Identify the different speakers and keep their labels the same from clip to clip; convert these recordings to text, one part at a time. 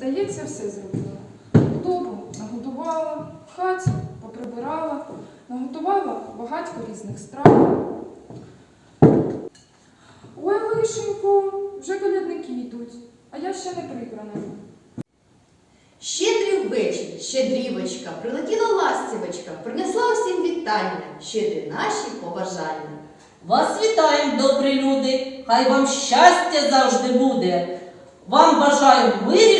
Speaker 1: Здається, все зробила. Худобу нагодувала, в хаті поприбирала, наготувала багатько різних страв. Ой, лишенько, вже колядники йдуть, а я ще не прибрана.
Speaker 2: Щедрий вечір, щедрівочка, прилетіла ластівочка, принесла усім вітання, щедрі наші побажання.
Speaker 3: Вас вітаємо, добрі люди! Хай вам щастя завжди буде. Вам бажаю в мирі жити і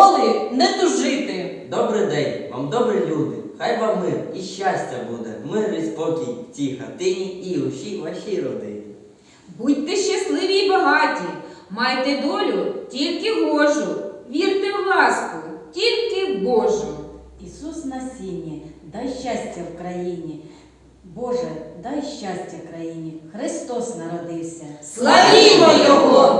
Speaker 3: ніколи не тужити.
Speaker 4: Добрий день, вам добрі люди. Хай вам мир і щастя буде, мир і спокій в цій хатині і у всій вашій родині.
Speaker 5: Будьте щасливі й багаті, майте долю тільки гожу, вірте в ласку, тільки Божу.
Speaker 6: Ісус на сіні, дай щастя в країні. Боже, дай щастя країні. Христос народився.
Speaker 5: Славімо Його!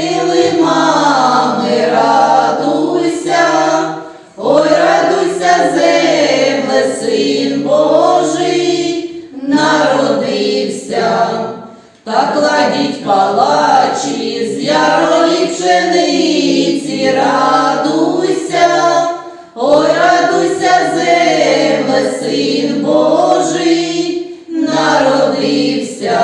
Speaker 3: краян, та кладіть палачі з ярої пшениці, радуйся, ой, радуйся, земле, син Божий, народився.